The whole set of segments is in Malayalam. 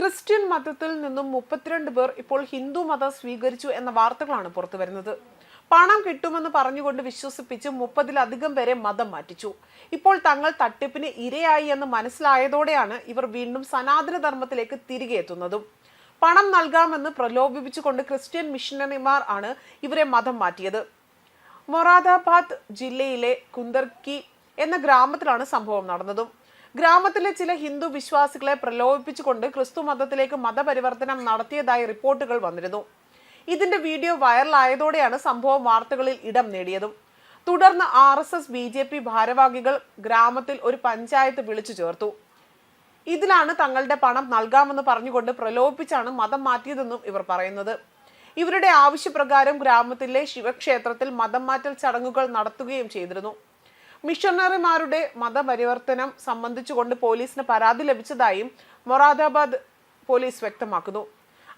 ക്രിസ്ത്യൻ മതത്തിൽ നിന്നും മുപ്പത്തിരണ്ട് പേർ ഇപ്പോൾ ഹിന്ദു മതം സ്വീകരിച്ചു എന്ന വാർത്തകളാണ് പുറത്തു വരുന്നത്. പണം കിട്ടുമെന്ന് പറഞ്ഞുകൊണ്ട് വിശ്വസിപ്പിച്ച് മുപ്പതിലധികം പേരെ മതം മാറ്റിച്ചു. ഇപ്പോൾ തങ്ങൾ തട്ടിപ്പിന് ഇരയായി എന്ന് മനസ്സിലായതോടെയാണ് ഇവർ വീണ്ടും സനാതന ധർമ്മത്തിലേക്ക് തിരികെ എത്തുന്നതും. പണം നൽകാമെന്ന് പ്രലോഭിപ്പിച്ചുകൊണ്ട് ക്രിസ്ത്യൻ മിഷനറിമാർ ആണ് ഇവരെ മതം മാറ്റിയത്. മൊറാദാബാദ് ജില്ലയിലെ കുന്ദർക്കി എന്ന ഗ്രാമത്തിലാണ് സംഭവം നടന്നതും. ഗ്രാമത്തിലെ ചില ഹിന്ദു വിശ്വാസികളെ പ്രലോഭിപ്പിച്ചുകൊണ്ട് ക്രിസ്തു മതത്തിലേക്ക് മതപരിവർത്തനം നടത്തിയതായി റിപ്പോർട്ടുകൾ വന്നിരുന്നു. ഇതിന്റെ വീഡിയോ വൈറലായതോടെയാണ് സംഭവം വാർത്തകളിൽ ഇടം നേടിയതും. തുടർന്ന് R S S B J P ഭാരവാഹികൾ ഗ്രാമത്തിൽ ഒരു പഞ്ചായത്ത് വിളിച്ചു ചേർത്തു. ഇതിലാണ് തങ്ങളുടെ പണം നൽകാമെന്ന് പറഞ്ഞുകൊണ്ട് പ്രലോഭിപ്പിച്ചാണ് മതം മാറ്റിയതെന്നും ഇവർ പറയുന്നത്. ഇവരുടെ ആവശ്യപ്രകാരം ഗ്രാമത്തിലെ ശിവക്ഷേത്രത്തിൽ മതം മാറ്റൽ ചടങ്ങുകൾ നടത്തുകയും ചെയ്തിരുന്നു. മിഷണറിമാരുടെ മതപരിവർത്തനം സംബന്ധിച്ചുകൊണ്ട് പോലീസിന് പരാതി ലഭിച്ചതായും മൊറാദാബാദ് പോലീസ് വ്യക്തമാക്കുന്നു.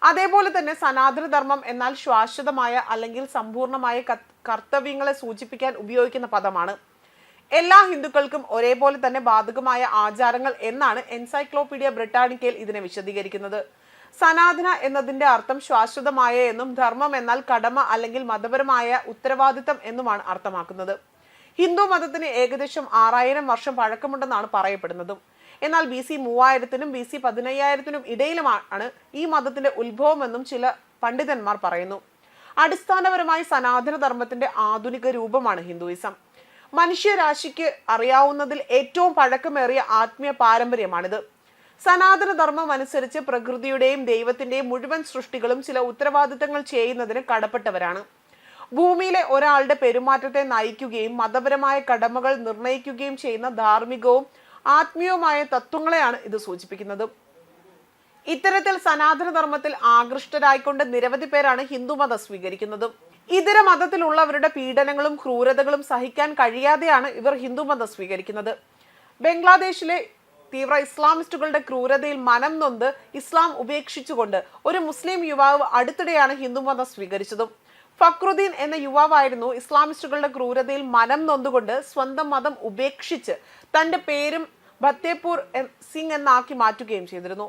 അതേപോലെ തന്നെ സനാതനധർമ്മം എന്നാൽ ശാശ്വതമായ അല്ലെങ്കിൽ സമ്പൂർണമായ കർത്തവ്യങ്ങളെ സൂചിപ്പിക്കാൻ ഉപയോഗിക്കുന്ന പദമാണ്. എല്ലാ ഹിന്ദുക്കൾക്കും ഒരേപോലെ തന്നെ ബാധകമായ ആചാരങ്ങൾ എന്നാണ് എൻസൈക്ലോപീഡിയ ബ്രിട്ടാനിക്കയിൽ ഇതിനെ വിശദീകരിക്കുന്നത്. സനാതന എന്നതിന്റെ അർത്ഥം ശാശ്വതമായ എന്നും ധർമ്മം എന്നാൽ കടമ അല്ലെങ്കിൽ മതപരമായ ഉത്തരവാദിത്തം എന്നുമാണ് അർത്ഥമാക്കുന്നത്. ഹിന്ദു മതത്തിന് ഏകദേശം ആറായിരം വർഷം പഴക്കമുണ്ടെന്നാണ് പറയപ്പെടുന്നതും. എന്നാൽ ബി സി മൂവായിരത്തിനും ബി സി പതിനയ്യായിരത്തിനും ഇടയിലുമാണ് ഈ മതത്തിന്റെ ഉത്ഭവമെന്നും ചില പണ്ഡിതന്മാർ പറയുന്നു. അടിസ്ഥാനപരമായി സനാതനധർമ്മത്തിന്റെ ആധുനിക രൂപമാണ് ഹിന്ദുയിസം. മനുഷ്യരാശിക്ക് അറിയാവുന്നതിൽ ഏറ്റവും പഴക്കമേറിയ ആത്മീയ പാരമ്പര്യമാണിത്. സനാതനധർമ്മം അനുസരിച്ച് പ്രകൃതിയുടെയും ദൈവത്തിന്റെയും മുഴുവൻ സൃഷ്ടികളും ചില ഉത്തരവാദിത്തങ്ങൾ ചെയ്യുന്നതിന് കടപ്പെട്ടവരാണ്. ഭൂമിയിലെ ഒരാളുടെ പെരുമാറ്റത്തെ നയിക്കുകയും മതപരമായ കടമകൾ നിർണയിക്കുകയും ചെയ്യുന്ന ധാർമ്മികവും ആത്മീയവുമായ തത്വങ്ങളെയാണ് ഇത് സൂചിപ്പിക്കുന്നത്. ഇത്തരത്തിൽ സനാതനധർമ്മത്തിൽ ആകൃഷ്ടരായിക്കൊണ്ട് നിരവധി പേരാണ് ഹിന്ദുമതം സ്വീകരിക്കുന്നത്. ഇതര മതത്തിലുള്ളവരുടെ പീഡനങ്ങളും ക്രൂരതകളും സഹിക്കാൻ കഴിയാതെയാണ് ഇവർ ഹിന്ദുമതം സ്വീകരിക്കുന്നത്. ബംഗ്ലാദേശിലെ തീവ്ര ഇസ്ലാമിസ്റ്റുകളുടെ ക്രൂരതയിൽ മനം നൊന്ത് ഇസ്ലാം ഉപേക്ഷിച്ചുകൊണ്ട് ഒരു മുസ്ലിം യുവാവ് അടുത്തിടെയാണ് ഹിന്ദുമതം സ്വീകരിച്ചതും. ഫക്രുദ്ദീൻ എന്ന യുവാവായിരുന്നു ഇസ്ലാമിസ്റ്റുകളുടെ ക്രൂരതയിൽ മനം നൊന്തുകൊണ്ട് സ്വന്തം മതം ഉപേക്ഷിച്ച് തന്റെ പേരും ഭത്തേപൂർ സിംഗ് എന്നാക്കി മാറ്റുകയും ചെയ്തിരുന്നു.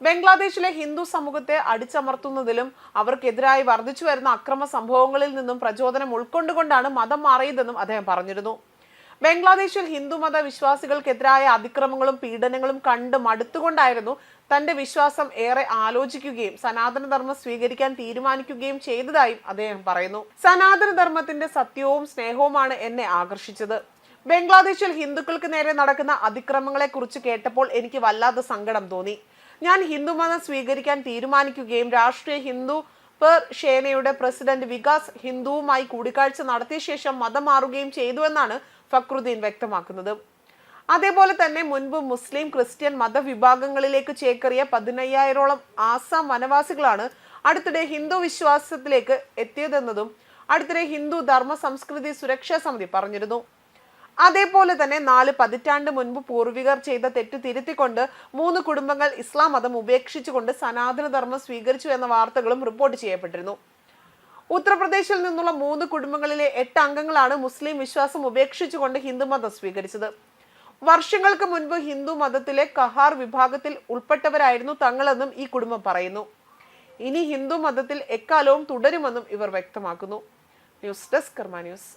ബംഗ്ലാദേശിലെ ഹിന്ദു സമൂഹത്തെ അടിച്ചമർത്തുന്നതിലും അവർക്കെതിരായി വർദ്ധിച്ചു വരുന്ന അക്രമ സംഭവങ്ങളിൽ നിന്നും പ്രചോദനം ഉൾക്കൊണ്ടുകൊണ്ടാണ് മതം മാറിയതെന്നും അദ്ദേഹം പറഞ്ഞിരുന്നു. ബംഗ്ലാദേശിൽ ഹിന്ദുമത വിശ്വാസികൾക്കെതിരായ അതിക്രമങ്ങളും പീഡനങ്ങളും കണ്ട് മടുത്തുകൊണ്ടായിരുന്നു തന്റെ വിശ്വാസം ഏറെ ആലോചിക്കുകയും സനാതനധർമ്മം സ്വീകരിക്കാൻ തീരുമാനിക്കുകയും ചെയ്തതായും അദ്ദേഹം പറയുന്നു. സനാതനധർമ്മത്തിന്റെ സത്യവും സ്നേഹവുമാണ് എന്നെ ആകർഷിച്ചത്. ബംഗ്ലാദേശിൽ ഹിന്ദുക്കൾക്ക് നേരെ നടക്കുന്ന അതിക്രമങ്ങളെ കുറിച്ച് കേട്ടപ്പോൾ എനിക്ക് വല്ലാതെ സങ്കടം തോന്നി. ഞാൻ ഹിന്ദുമതം സ്വീകരിക്കാൻ തീരുമാനിക്കുകയും രാഷ്ട്രീയ ഹിന്ദു പെർ സേനയുടെ പ്രസിഡന്റ് വികാസ് ഹിന്ദുവുമായി കൂടിക്കാഴ്ച നടത്തിയ ശേഷം മതം മാറുകയും ചെയ്തുവെന്നാണ് ഫക്രുദ്ദീൻ വ്യക്തമാക്കുന്നത്. അതേപോലെ തന്നെ മുൻപ് മുസ്ലിം ക്രിസ്ത്യൻ മതവിഭാഗങ്ങളിലേക്ക് ചേക്കേറിയ പതിനയ്യായിരോളം ആസാം വനവാസികളാണ് അടുത്തിടെ ഹിന്ദു വിശ്വാസത്തിലേക്ക് എത്തിയതെന്നതും അടുത്തിടെ ഹിന്ദു ധർമ്മ സംസ്കൃതി സുരക്ഷാ സമിതി പറഞ്ഞിരുന്നു. അതേപോലെ തന്നെ നാല് പതിറ്റാണ്ട് മുൻപ് പൂർവികർ ചെയ്ത തെറ്റ് തിരുത്തിക്കൊണ്ട് മൂന്ന് കുടുംബങ്ങൾ ഇസ്ലാം മതം ഉപേക്ഷിച്ചുകൊണ്ട് സനാതനധർമ്മം സ്വീകരിച്ചു എന്ന വാർത്തകളും റിപ്പോർട്ട് ചെയ്യപ്പെട്ടിരുന്നു. ഉത്തർപ്രദേശിൽ നിന്നുള്ള മൂന്ന് കുടുംബങ്ങളിലെ എട്ട് അംഗങ്ങളാണ് മുസ്ലിം വിശ്വാസം ഉപേക്ഷിച്ചുകൊണ്ട് ഹിന്ദുമതം സ്വീകരിച്ചത്. വർഷങ്ങൾക്ക് മുൻപ് ഹിന്ദു മതത്തിലെ കഹാർ വിഭാഗത്തിൽ ഉൾപ്പെട്ടവരായിരുന്നു തങ്ങളെന്നും ഈ കുടുംബം പറയുന്നു. ഇനി ഹിന്ദു മതത്തിൽ എക്കാലവും തുടരുമെന്നും ഇവർ വ്യക്തമാക്കുന്നു. News desk Karma news.